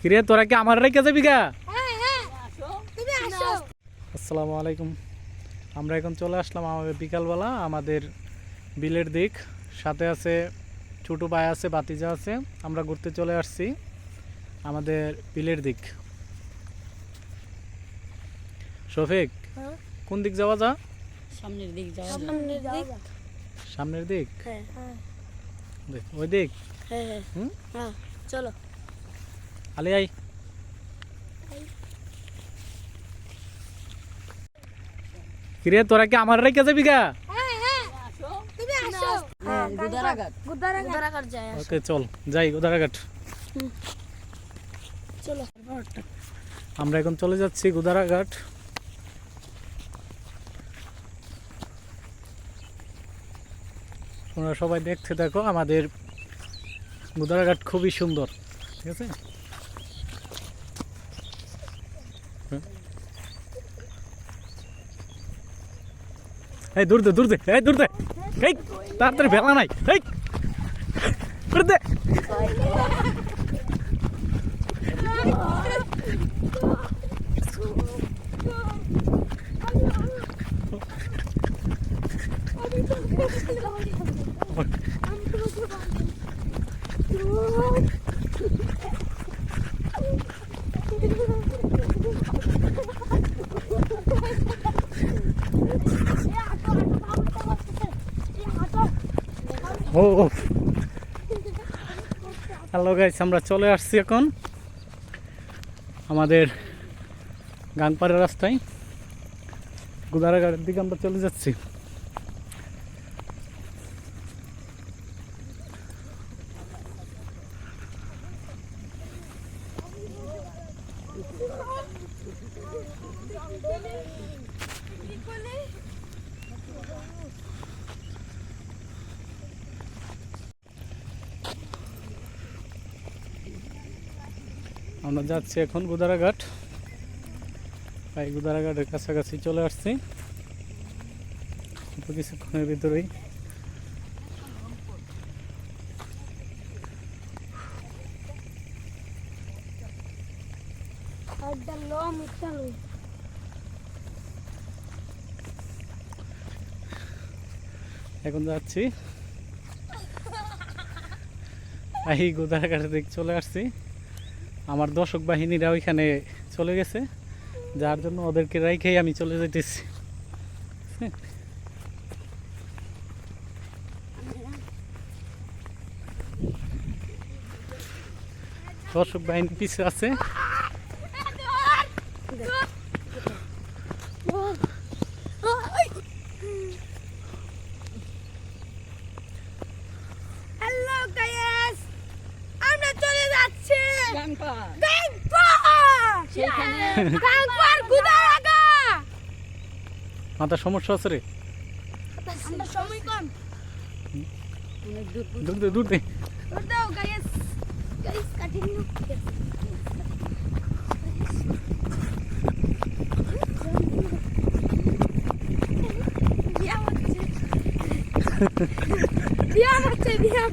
কিরে তোরা কি আমার রেখে যাবি গা? হ্যাঁ হ্যাঁ। তুমি আসো। আসসালামু আলাইকুম। আমরা এখন চলে আসলাম আমাদের বিকালবেলা আমাদের বিলের দিক। সাথে আছে ছোটো ভাই আছে বাতিজা আছে। আমরা ঘুরতে চলে আসছি আমাদের বিলের দিক। শফিক হ্যাঁ। কোন দিক যাওয়া যা সামনের দিক যাওয়া সামনের দিক। সামনের দিক? হ্যাঁ হ্যাঁ। ওই দিক? হ্যাঁ হ্যাঁ। হুম? হ্যাঁ চলো। আলি আই কিরে তোরা কি আমার রেখে যাবি গা? হ্যাঁ হ্যাঁ। তুমি আসো। হ্যাঁ, গুদারাঘাট। গুদারা গুদারাঘাট। যায় ওকে চল যাই উদারাঘাট আমরা এখন চলে যাচ্ছি গুদারাঘাট। তোমরা সবাই দেখতে দেখো আমাদের গুদারাঘাট খুবই সুন্দর ঠিক আছে? হ্যাঁ। এই দূর দে দূর দে এই দূর দে এই তাড়াতাড়ি ও হ্যালো গাইস আমরা চলে আসছি এখন আমাদের গাংপাড়ের রাস্তায়। গুদারাঘাটের দিকে আমরা চলে যাচ্ছি। আমরা যাচ্ছি এখন গুদারাঘাট। তাই গুদারাঘাটের কাছাকাছি চলে আসছি। কিছুক্ষণের ভিতরেই। এখন যাচ্ছি। এই গোদারাঘাটের দিক চলে আসছি। আমার দর্শক বাহিনীরা ওইখানে চলে গেছে। যার জন্য ওদেরকে রাইখেই আমি চলে যেতেছি দর্শক বাহিনী পিছিয়ে আছে হ্যালো গাইস আমরা চলে যাচ্ছি গাংপাড়। গাংপার সেইখানে গাংপার গুদারাঘাট মাথার সমস্যা আছে রে। সময় কম দূর দূর দে দূর দে। ওর দাও গাইস। গাইস কন্টিনিউ ব্যায়াম হচ্ছে। ব্যায়াম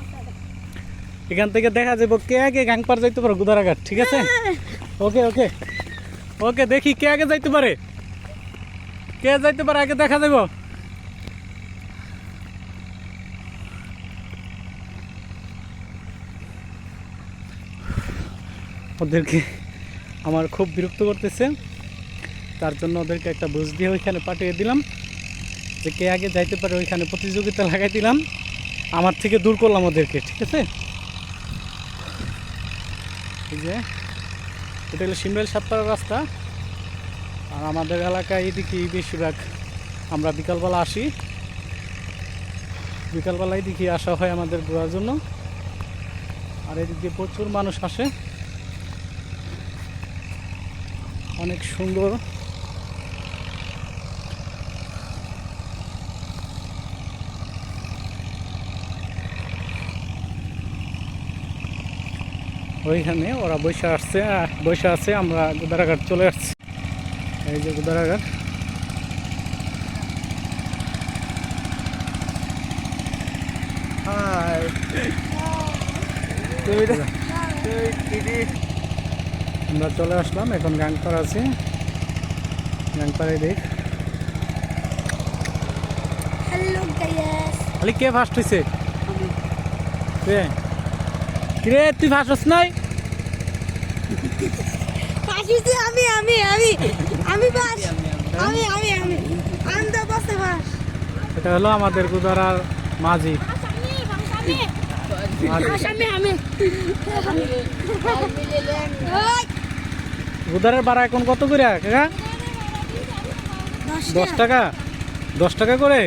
এখান থেকে দেখা যাব কে আগে গাংপার যাইতে পারো গুদারাঘাট ঠিক আছে? ওকে ওকে। ওকে দেখি কে আগে যাইতে পারে। কে যাইতে পারে আগে দেখা যাব ওদেরকে আমার খুব বিরক্ত করতেছে। তার জন্য ওদেরকে একটা বুঝ দিয়ে ওইখানে পাঠিয়ে দিলাম। যে কে আগে যাইতে পারে ওইখানে প্রতিযোগিতা লাগাই দিলাম। আমার থেকে দূর করলাম ওদেরকে ঠিক আছে? যে, এটা হলো সিমরেল সাতপাড়ার রাস্তা। আর আমাদের এলাকায় এদিকে বেশিরভাগ আমরা বিকালবেলা আসি। বিকালবেলা এদিকে আসা হয় আমাদের ঘোরার জন্য। আর এদিকে প্রচুর মানুষ আসে। অনেক সুন্দর ওইখানে ওরা বসে আসছে বসে আছে আমরা গুদারাঘাট চলে আসছি। এই যে গুদারাঘাট হাই। আমরা চলে আসলাম এখন গাংপার আছি। গাংপাড়ে দেখ খালি কে ফার্স্ট হয়েছে কিরে তুই ফার্স্ট হস নাই? পাশিছি আমি আমি আমি। আমি বাস আমি আমি আমি। আমি তো বসে বাস এটা হলো আমাদের গুদারার মাঝি। মাঝি আমি আমি। ওই গুদারের ভাড়া এখন কত করে কাকা? দশ টাকা। দশ টাকা করে?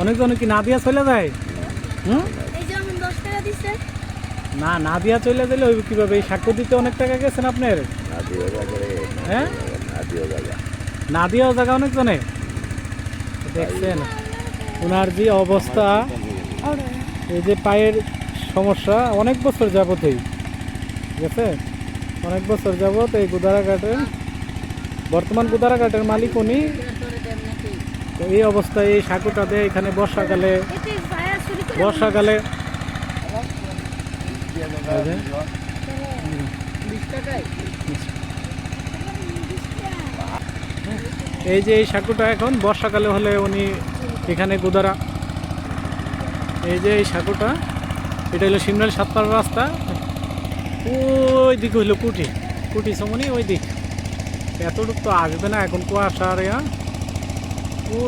অনেকজন কি না দিয়া চলে যায়? হুম? এই যে আমি দশ টাকা দিচ্ছে না না দিয়া চলে গেলে ওই কীভাবে? এই সাক্ষ্য দিতে অনেক টাকা গেছেন আপনার? হ্যাঁ? না দিয়াও জায়গা অনেকজনে? দেখছেন ওনার যে অবস্থা এই যে পায়ের সমস্যা অনেক বছর যাবতই ঠিক আছে অনেক বছর যাবত এই গুদারাঘাটের বর্তমান গুদারাঘাটের মালিক উনি তো এই অবস্থায় এই সাঁকুটাতে এখানে বর্ষাকালে বর্ষাকালে এই যে, এই সাঁকুটা এখন বর্ষাকালে হলে উনি এখানে গুদারা। এই যে এই সাঁকুটা এটা হলো সিমরাল সাতপাড়া রাস্তা। ওই দিকে হইল কুটি। কুটি সমনি ওই দিক এতটুকু তো আসবে না এখন কুয়াশা আর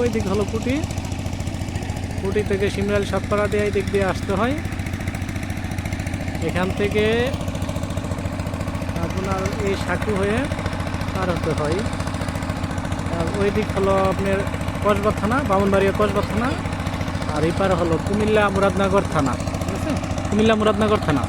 ওই দিক হলো কুটি। কুটি থেকে সিমরাল সাতপাড়া দিয়ে এই দিক দিয়ে আসতে হয়। এখান থেকে আপনার এই সাঁকু হয়ে পার হতে হয়। আর ওই দিক হলো আপনার কসবা থানা, বামনবাড়িয়া কসবা থানা। আর এই পারে হলো কুমিল্লা মুরাদনগর থানা, ঠিক আছে? কুমিল্লা মুরাদনগর থানা।